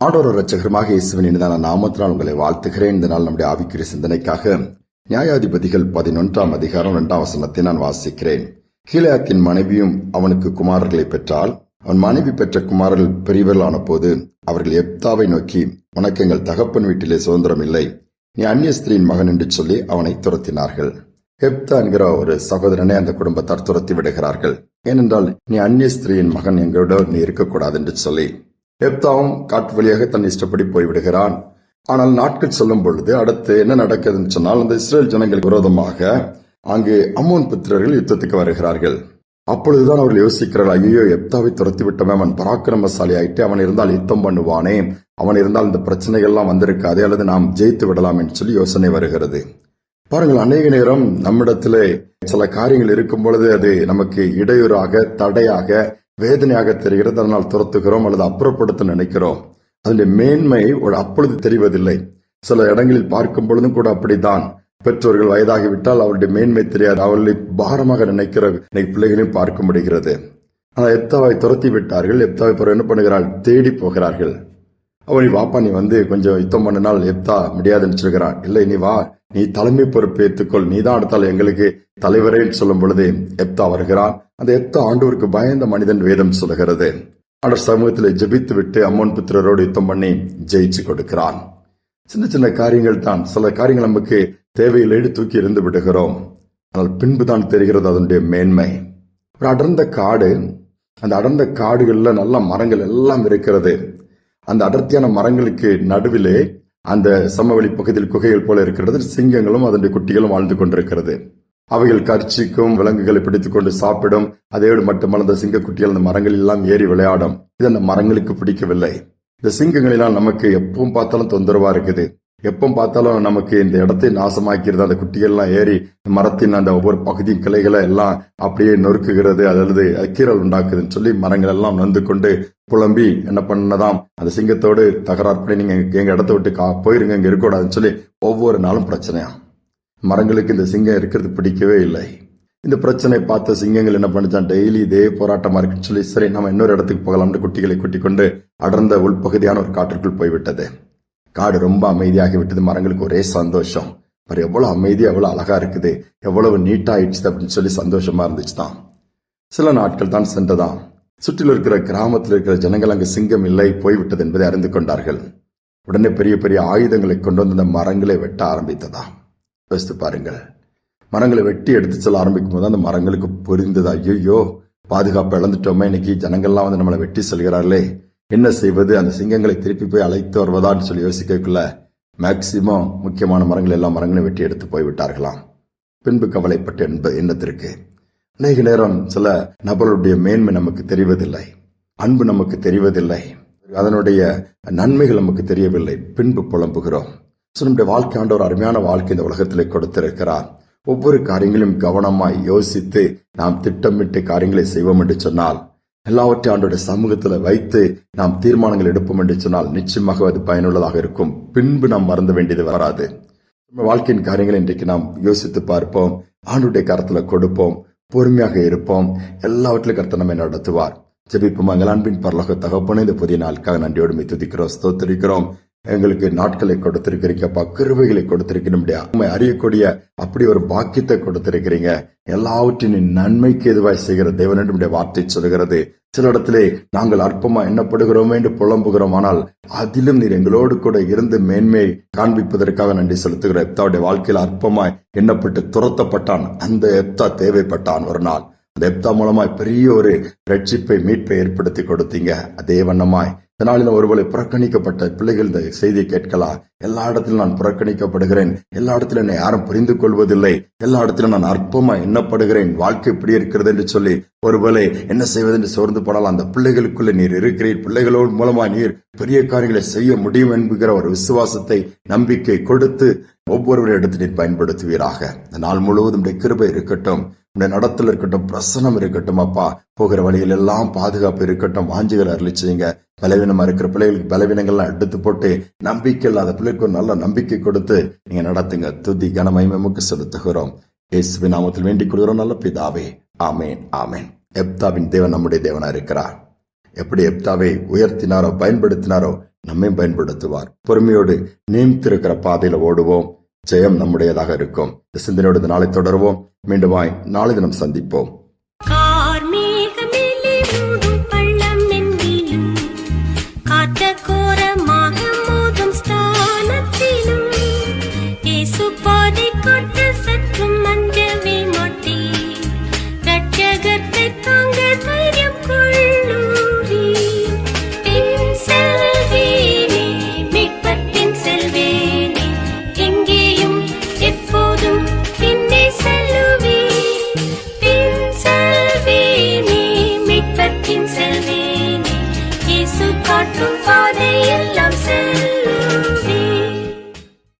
ஆண்டோர ரட்சகரமாக இயேசுவின் இனிதான நாமத்தினால் உங்களை வாழ்த்துகிறேன். இந்த நாள் நம்முடைய ஆவிக்குரிய சிந்தனைக்காக நியாயாதிபதிகள் பதினொன்றாம் அதிகாரம் இரண்டாம் வசனத்தை நான் வாசிக்கிறேன். கீழாத்தின் மனைவியும் அவனுக்கு குமாரர்களை பெற்றால் அவன் மனைவி பெற்ற குமாரர்கள் பெரியவர்களான போது அவர்கள் எப்தாவை நோக்கி உனக்கு எங்கள் தகப்பன் வீட்டிலே சுதந்திரம் இல்லை. நீ அந்நிய ஸ்திரீயின் மகன் என்று சொல்லி அவனை துரத்தினார்கள். ஹெப்தா என்கிற ஒரு சகோதரனை அந்த குடும்பத்தார் துரத்தி விடுகிறார்கள். ஏனென்றால் நீ அந்நிய ஸ்திரீயின் மகன் எங்களோட நீ இருக்கக்கூடாது என்று சொல்லி எப்தாவும் காட்டு வழியாக தன் இஷ்டப்படி போய்விடுகிறான். ஆனால் நாட்கள் சொல்லும் பொழுது அடுத்து என்ன நடக்குதுன்னு சொன்னால் அந்த இஸ்ரேல் ஜனங்களுக்கு விரோதமாக அங்கு அம்மோன் புத்திரர்கள் யுத்தத்துக்கு வருகிறார்கள். அப்பொழுதுதான் அவர்கள் யோசிக்கிறார்கள் ஐயோ எப்தாவை துரத்தி விட்டமே அவன் பராக்கிரமசாலி ஆயிட்டு அவன் இருந்தால் யுத்தம் பண்ணுவானே அவன் இருந்தால் இந்த பிரச்சனைகள்லாம் வந்திருக்காதே அல்லது நாம் ஜெயித்து விடலாம் என்று சொல்லி யோசனை வருகிறது. பாருங்கள் அநேக நேரம் நம்மிடத்திலே சில காரியங்கள் இருக்கும் பொழுது அது நமக்கு இடையூறாக தடையாக வேதனையாக தெரிகிறது. அதனால் துரத்துகிறோம் அல்லது அப்புறப்படுத்த நினைக்கிறோம். அதனுடைய மேன்மை ஒரு அப்பொழுது தெரிவதில்லை. சில இடங்களில் பார்க்கும் பொழுதும் கூட அப்படித்தான். பெற்றோர்கள் வயதாகிவிட்டால் அவருடைய மேன்மை தெரியாது. அவர்களை பாரமாக நினைக்கிற இன்னைக்கு பிள்ளைகளையும் பார்க்க முடிகிறது. ஆனால் எப்தாவை துரத்தி விட்டார்கள். எப்தாவை பிறகு என்ன பண்ணுகிறாள்? தேடி போகிறார்கள். அவன் வாப்பா நீ வந்து கொஞ்சம் யுத்தம் பண்ணினால் எப்தா முடியாதுன்னு சொல்கிறான். இல்லை நீ வா. நீ தலைமை பொறுப்பு ஏற்றுக்கொள். நீதான் அடுத்தால் எங்களுக்கு தலைவரே சொல்லும் பொழுது எப்தா வருகிறான். அந்த எப்தா ஆண்டவருக்கு பயந்த மனிதன் வேதம் சொல்லுகிறது. ஆண்டர் சமூகத்தில் ஜெபித்து விட்டு அம்மன் புத்திரரோடு யுத்தம் பண்ணி ஜெயிச்சு கொடுக்கிறான். சின்ன சின்ன காரியங்கள் தான். சில காரியங்கள் நமக்கு தேவையில்லை தூக்கி இருந்து விடுகிறோம். ஆனால் பின்புதான் தெரிகிறது அதனுடைய மேன்மை. ஒரு அடர்ந்த காடு அந்த அடர்ந்த காடுகளில் நல்ல மரங்கள் எல்லாம் இருக்கிறது. அந்த அடர்த்தியான மரங்களுக்கு நடுவிலே அந்த சமவெளி பகுதியில் குகைகள் போல இருக்கிறது சிங்கங்களும் அதனுடைய குட்டிகளும் வாழ்ந்து கொண்டிருக்கிறது. அவைகள் கர்ச்சிக்கும் விலங்குகளை பிடித்துக் கொண்டு சாப்பிடும் அதோடு மட்டுமல்ல அந்த சிங்க குட்டிகள் அந்த மரங்கள் எல்லாம் ஏறி விளையாடும். இது அந்த மரங்களுக்கு பிடிக்கவில்லை. இந்த சிங்கங்களெல்லாம் நமக்கு எப்பவும் பார்த்தாலும் தொந்தரவா இருக்குது. எப்போ பார்த்தாலும் நமக்கு இந்த இடத்தை நாசமாக்கிறது அந்த குட்டிகள்லாம் ஏறி மரத்தின் அந்த ஒவ்வொரு பகுதி கிளைகளை எல்லாம் அப்படியே நொறுக்குகிறது அல்லது கீரல் உண்டாக்குதுன்னு சொல்லி மரங்கள் எல்லாம் நொந்து கொண்டு புலம்பி என்ன பண்ணதாம்? அந்த சிங்கத்தோடு தகராறு பண்ணி நீங்க எங்க இடத்த விட்டு கா போயிருங்க இங்க இருக்கக்கூடாதுன்னு சொல்லி ஒவ்வொரு நாளும் பிரச்சனையா? மரங்களுக்கு இந்த சிங்கம் இருக்கிறது பிடிக்கவே இல்லை. இந்த பிரச்சனை பார்த்த சிங்கங்கள் என்ன பண்ணிச்சான்? டெய்லி இதே போராட்டமா இருக்குன்னு சொல்லி சரி நம்ம இன்னொரு இடத்துக்கு போகலாம்னு குட்டிகளை கூட்டிக் கொண்டு அடர்ந்த உள்பகுதியான ஒரு காற்றுக்குள் போய்விட்டது. காடு ரொம்ப அமைதியாகி விட்டது. மரங்களுக்கு ஒரே சந்தோஷம். பாரு எவ்வளவு அமைதி எவ்வளவு அழகா இருக்குது. எவ்வளவு நீட்டாயிடுச்சு அப்படின்னு சொல்லி சந்தோஷமா இருந்துச்சு தான் சில நாட்கள் தான் சென்றதாம். சுற்றில் இருக்கிற கிராமத்தில் இருக்கிற ஜனங்கள் அங்கு சிங்கம் இல்லை போய்விட்டது என்பதை அறிந்து கொண்டார்கள். உடனே பெரிய பெரிய ஆயுதங்களை கொண்டு வந்து அந்த மரங்களை வெட்ட ஆரம்பித்ததா யோசித்து பாருங்கள். மரங்களை வெட்டி எடுத்து செல்ல ஆரம்பிக்கும் போது அந்த மரங்களுக்கு புரிந்தது ஐயோ பாதுகாப்பு இழந்துட்டோமே இன்னைக்கு ஜனங்கள்லாம் வந்து நம்மளை வெட்டி செல்கிறார்களே. என்ன செய்வது? அந்த சிங்கங்களை திருப்பி போய் அழைத்து வருவதான்னு சொல்லி யோசிக்கக்குள்ள மேக்சிமம் முக்கியமான மரங்கள் எல்லா மரங்களையும் வெட்டி எடுத்து போய்விட்டார்களாம் பின்பு கவலைப்பட்டு என்பது எண்ணத்திற்கு அநேக நேரம் சில நபர்களுடைய மேன்மை நமக்கு தெரிவதில்லை. அன்பு நமக்கு தெரிவதில்லை. அதனுடைய நன்மைகள் நமக்கு தெரியவில்லை. பின்பு புலம்புகிறோம். So, நம்முடைய வாழ்க்கை ஆண்ட ஒரு அருமையான வாழ்க்கை இந்த உலகத்திலே கொடுத்திருக்கிறார். ஒவ்வொரு காரியங்களையும் கவனமாய் யோசித்து நாம் திட்டமிட்டு காரியங்களை செய்வோம் என்று சொன்னால் எல்லாவற்றையும் ஆண்டோட சமூகத்தில் வைத்து நாம் தீர்மானங்கள் எடுப்போம் என்று சொன்னால் நிச்சயமாக அது பயனுள்ளதாக இருக்கும். பின்பு நாம் மறந்த வேண்டியது வராது. நம்ம வாழ்க்கையின் காரியங்களை இன்றைக்கு நாம் யோசித்து பார்ப்போம். ஆண்டுடைய கரத்தில் கொடுப்போம். பொறுமையாக இருப்போம். எல்லாவற்றிலும் கருத்தை நம்மை நடத்துவார். ஜெபிப்பு எங்கள் அன்பின் பரலோக தகப்பனே இந்த புதிய நாளுக்காக நன்றியோடு துதிக்கிறோம் ஸ்தோத்திரிக்கிறோம். எங்களுக்கு நாட்களை கொடுத்திருக்கிறீங்கப்பா கிருவைகளை கொடுத்திருக்கணும் உண்மை அறியக்கூடிய அப்படி ஒரு பாக்கியத்தை கொடுத்திருக்கிறீங்க. எல்லாவற்றின் நன்மைக்கு எதுவாய் செய்கிற தேவன் வார்த்தை சொல்கிறது சில இடத்திலே நாங்கள் அற்பமா எண்ணப்படுகிறோம் என்று புலம்புகிறோம். ஆனால் அதிலும் நீர் எங்களோடு கூட இருந்து மேன்மையை காண்பிப்பதற்காக நன்றி செலுத்துகிற எப்தாவுடைய வாழ்க்கையில் அற்பமாய் எண்ணப்பட்டு துரத்தப்பட்டான். அந்த எப்தா தேவைப்பட்டான் ஒரு நாள். அந்த எப்தா மூலமாய் பெரிய ஒரு ரட்சிப்பை மீட்பை ஏற்படுத்தி கொடுத்தீங்க. அதே வண்ணமாய் இதனால ஒருவேளை புறக்கணிக்கப்பட்ட பிள்ளைகள் இந்த செய்தியை கேட்கலாம். எல்லா இடத்திலும் நான் புறக்கணிக்கப்படுகிறேன். எல்லா இடத்திலும் என்னை யாரும் புரிந்து கொள்வதில்லை. எல்லா இடத்திலும் நான் அற்பமா எண்ணப்படுகிறேன். வாழ்க்கை இப்படி இருக்கிறது என்று சொல்லி ஒருவேளை என்ன செய்வது என்று சோர்ந்து போனால் அந்த பிள்ளைகளுக்குள்ள நீர் இருக்கிறீர். பிள்ளைகளோடு மூலமா நீர் பெரிய காரியங்களை செய்ய முடியும் என்கிற ஒரு விசுவாசத்தை நம்பிக்கை கொடுத்து ஒவ்வொருவரையும் எடுத்து நீர் பயன்படுத்துவீராக. இந்த நாள் முழுவதும் கிருபை இருக்கட்டும். உடைய நடத்தல் இருக்கட்டும். பிரசனம் இருக்கட்டும் அப்பா. போகிற வழியில் எல்லாம் பாதுகாப்பு இருக்கட்டும். வாஞ்சிகளை அருளி செய்யுங்க. பலவீனமா இருக்கிற பிள்ளைகளுக்கு பலவீனங்கள்லாம் எடுத்து போட்டு நம்பிக்கை இல்லாத பிள்ளைகளுக்கு நல்ல நம்பிக்கை கொடுத்து நீங்க நடத்துங்க. துதி கனமயமுக்கு செலுத்துகிறோம். இயேசுவின் நாமத்தில் வேண்டிக் கொள்கிறோம். நல்ல பிதாவே ஆமேன் ஆமேன். எப்தாவின் தேவன் நம்முடைய தேவனா இருக்கிறார். எப்படி எப்தாவை உயர்த்தினாரோ பயன்படுத்தினாரோ நம்மையும் பயன்படுத்துவார். பொறுமையோடு நியமித்திருக்கிற பாதையில ஓடுவோம். ஜெயம் நம்முடையதாக இருக்கும். இந்த சிந்தனையோடு நாளை தொடருவோம். மீண்டுமாய் நாளை தினம் சந்திப்போம்.